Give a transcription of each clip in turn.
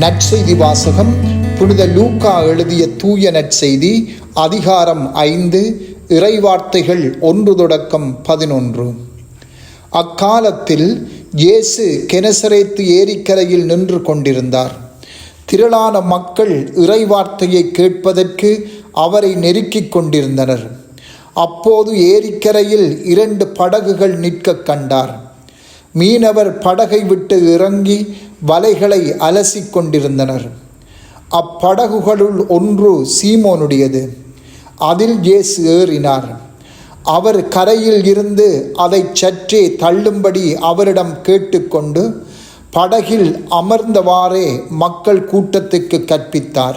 நற்செய்தி வாசகம் புனித லூக்கா எழுதிய தூய நற்செய்தி அதிகாரம் ஐந்து இறைவார்த்தைகள் ஒன்று தொடக்கம் பதினொன்று. அக்காலத்தில் இயேசு கெனசரேத்து ஏரிக்கரையில் நின்று கொண்டிருந்தார். திரளான மக்கள் இறைவார்த்தையை கேட்பதற்கு அவரை நெருக்கிக் கொண்டிருந்தனர். அப்போது ஏரிக்கரையில் இரண்டு படகுகள் நிற்க கண்டார். மீனவர் படகை விட்டு இறங்கி வலைகளை அலசி கொண்டிருந்தனர். அப்படகுகளுள் ஒன்று சீமோனுடையது. அதில் இயேசு ஏறினார். அவர் கரையில் இருந்து அதை சற்றே தள்ளும்படி அவரிடம் கேட்டுக்கொண்டு படகில் அமர்ந்தவாறே மக்கள் கூட்டத்துக்கு கற்பித்தார்.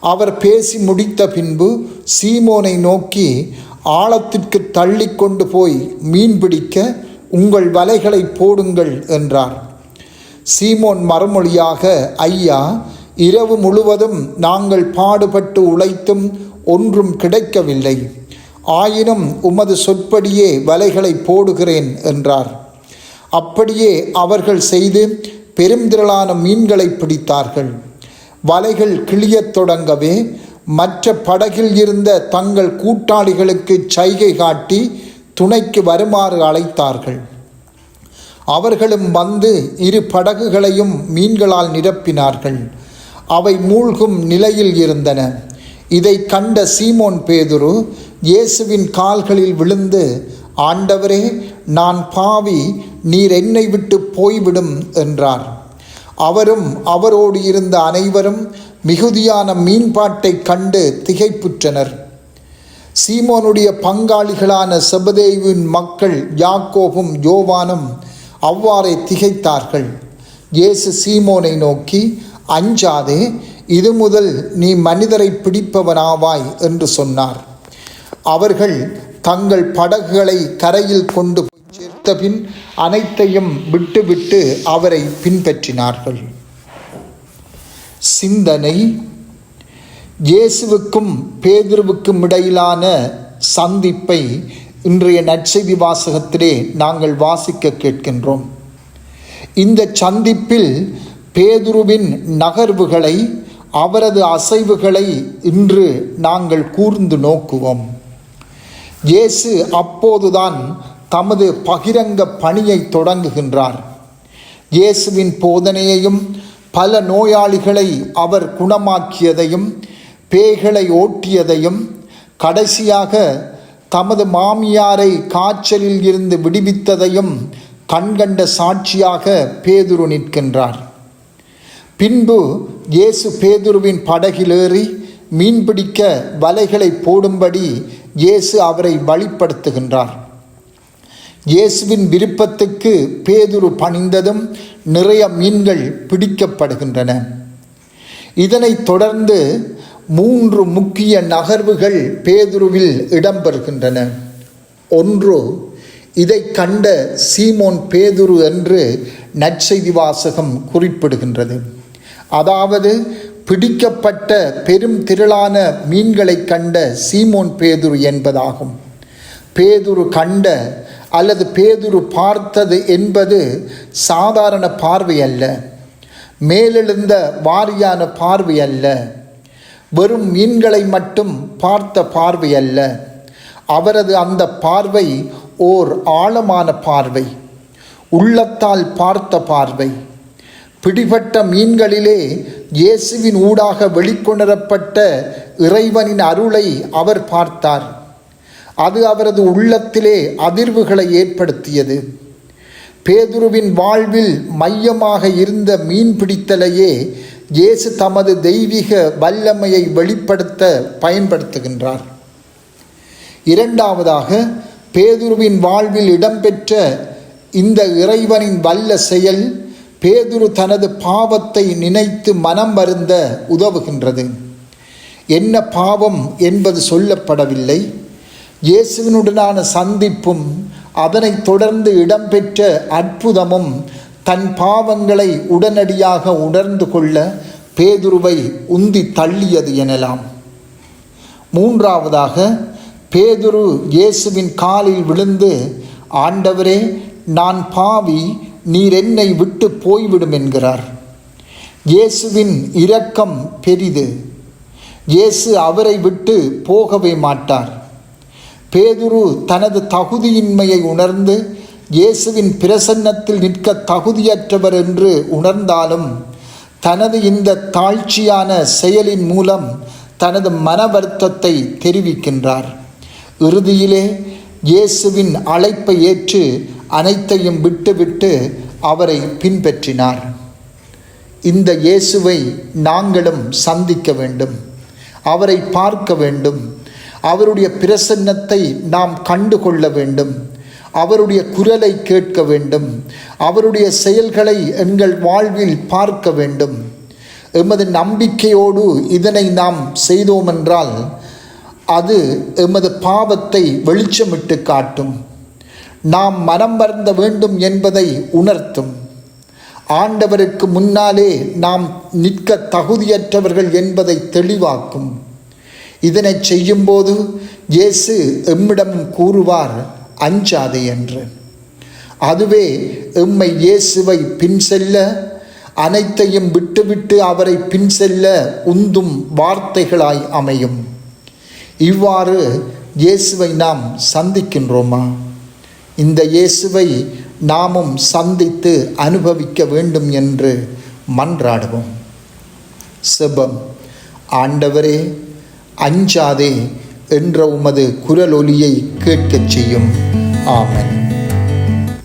அவர் பேசி முடித்த பின்பு சீமோனை நோக்கி ஆழத்திற்கு தள்ளி கொண்டு போய் மீன் பிடிக்க உங்கள் வலைகளை போடுங்கள் என்றார். சீமோன் மறுமொழியாக ஐயா இரவு முழுவதும் நாங்கள் பாடுபட்டு உழைத்தும் ஒன்றும் கிடைக்கவில்லை. ஆயினும் உமது சொற்படியே வலைகளை போடுகிறேன் என்றார். அப்படியே அவர்கள் செய்து பெருந்திரளான மீன்களை பிடித்தார்கள். வலைகள் கிளியத் தொடங்கவே மற்ற படகில் இருந்த தங்கள் கூட்டாளிகளுக்கு சைகை காட்டி துணைக்கு வருமாறு அழைத்தார்கள். அவர்களும் வந்து இரு படகுகளையும் மீன்களால் நிரப்பினார்கள். அவை மூழ்கும் நிலையில் இருந்தன. இதை கண்ட சீமோன் பேதுரு இயேசுவின் கால்களில் விழுந்து ஆண்டவரே நான் பாவி நீர் என்னை விட்டு போய்விடும் என்றார். அவரும் அவரோடு இருந்த அனைவரும் மிகுதியான மீன்பாட்டை கண்டு திகைப்புற்றனர். சீமோனுடைய பங்காளிகளான செபதேவின் மக்கள் யாக்கோபும் யோவானும் அவ்வாறே திகைத்தார்கள். இயேசு சீமோனை நோக்கி அஞ்சாதே இது முதல் நீ மனிதரை பிடிப்பவனாவாய் என்று சொன்னார். அவர்கள் தங்கள் படகுகளை கரையில் கொண்டு போய் சேர்த்தபின் அனைத்தையும் விட்டுவிட்டு அவரை பின்பற்றினார்கள். சிந்தனை இயேசுவுக்கும் பேதுருவுக்கும் இடையிலான சந்திப்பை இன்றைய நற்செய்தி வாசகத்திலே நாங்கள் வாசிக்க கேட்கின்றோம். இந்த சந்திப்பில் பேதுருவின் நகர்வுகளை அவரது அசைவுகளை இன்று நாங்கள் கூர்ந்து நோக்குவோம். இயேசு அப்போதுதான் தமது பகிரங்க பணியை தொடங்குகின்றார். இயேசுவின் போதனையையும் பல நோயாளிகளை அவர் குணமாக்கியதையும் பேய்களை ஓட்டியதையும் கடைசியாக தமது மாமியாரை காய்ச்சலில் இருந்து விடுவித்ததையும் கண்கண்ட சாட்சியாக பேதுரு நிற்கின்றார். பின்பு இயேசு பேதுருவின் படகிலேறி மீன்பிடிக்க வலைகளை போடும்படி இயேசு அவரை வழிப்படுத்துகின்றார். இயேசுவின் விருப்பத்துக்கு பேதுரு பணிந்ததும் நிறைய மீன்கள் பிடிக்கப்படுகின்றன. இதனைத் தொடர்ந்து மூன்று முக்கிய நகர்வுகள் பேதுருவில் இடம்பெறுகின்றன. ஒன்று இதை கண்ட சீமோன் பேதுரு என்று நற்செய்தி வாசகம் குறிப்பிடுகின்றது. அதாவது பிடிக்கப்பட்ட பெரும் திரளான மீன்களை கண்ட சீமோன் பேதுரு என்பதாகும். பேதுரு கண்ட அல்லது பேதுரு பார்த்தது என்பது சாதாரண பார்வை அல்ல மேலெழுந்த வாரியான பார்வை அல்ல வெறும் மீன்களை மட்டும் பார்த்த பார்வை அல்ல. அவரது அந்த பார்வை ஓர் ஆழமான பார்வை உள்ளத்தால் பார்த்த பார்வை. பிடிபட்ட மீன்களிலே இயேசுவின் ஊடாக வெளிக்கொணரப்பட்ட இறைவனின் அருளை அவர் பார்த்தார். அது அவரது உள்ளத்திலே அதிர்வுகளை ஏற்படுத்தியது. பேதுருவின் வாழ்வில் மையமாக இருந்த மீன் பிடித்தலையே இயேசு தமது தெய்வீக வல்லமையை வெளிப்படுத்த பயன்படுத்துகின்றார். இரண்டாவதாக பேதுருவின் வாழ்வில் இடம்பெற்ற இந்த இறைவனின் வல்ல செயல் பேதுரு தனது பாவத்தை நினைத்து மனம் வருந்த உதவுகின்றது. என்ன பாவம் என்பது சொல்லப்படவில்லை. இயேசுவினுடனான சந்திப்பும் அதனைத் தொடர்ந்து இடம்பெற்ற அற்புதமும் தன் பாவங்களை உடனடியாக உணர்ந்து கொள்ள பேதுருவை உந்தி தள்ளியது எனலாம். மூன்றாவதாக பேதுரு இயேசுவின் காலில் விழுந்து ஆண்டவரே நான் பாவி நீர் என்னை விட்டு போய்விடும் என்கிறார். இயேசுவின் இரக்கம் பெரிது. இயேசு அவரை விட்டு போகவே மாட்டார். பேதுரு தனது தகுதியின்மையை உணர்ந்து இயேசுவின் பிரசன்னத்தில் நிற்க தகுதியற்றவர் என்று உணர்ந்தாலும் தனது இந்த தாழ்ச்சியான செயலின் மூலம் தனது மன வருத்தத்தை தெரிவிக்கின்றார். இறுதியிலே இயேசுவின் அழைப்பை ஏற்று அனைத்தையும் விட்டுவிட்டு அவரை பின்பற்றினார். இந்த இயேசுவை நாங்களும் சந்திக்க வேண்டும். அவரை பார்க்க வேண்டும். அவருடைய பிரசன்னத்தை நாம் கண்டுகொள்ள வேண்டும். அவருடைய குரலை கேட்க வேண்டும். அவருடைய செயல்களை எங்கள் வாழ்வில் பார்க்க வேண்டும். எமது நம்பிக்கையோடு இதனை நாம் செய்தோமென்றால் அது எமது பாவத்தை வெளிச்சமிட்டு காட்டும். நாம் மனம் மறந்த வேண்டும் என்பதை உணர்த்தும். ஆண்டவருக்கு முன்னாலே நாம் நிற்க தகுதியற்றவர்கள் என்பதை தெளிவாக்கும். இதனை செய்யும்போது இயேசு எம்மிடம் கூறுவார் அஞ்சாதே என்று. அதுவே எம்மை இயேசுவை பின் செல்ல அனைத்தையும் விட்டுவிட்டு அவரை பின் செல்ல உந்தும் வார்த்தைகளாய் அமையும். இவ்வாறு இயேசுவை நாம் சந்திக்கின்றோமா? இந்த இயேசுவை நாமும் சந்தித்து அனுபவிக்க வேண்டும் என்று மன்றாடுவோம். செபம். ஆண்டவரே அஞ்சாதே என்ற உமது குரலொலியை கேட்கச் செய்யும். ஆமன்.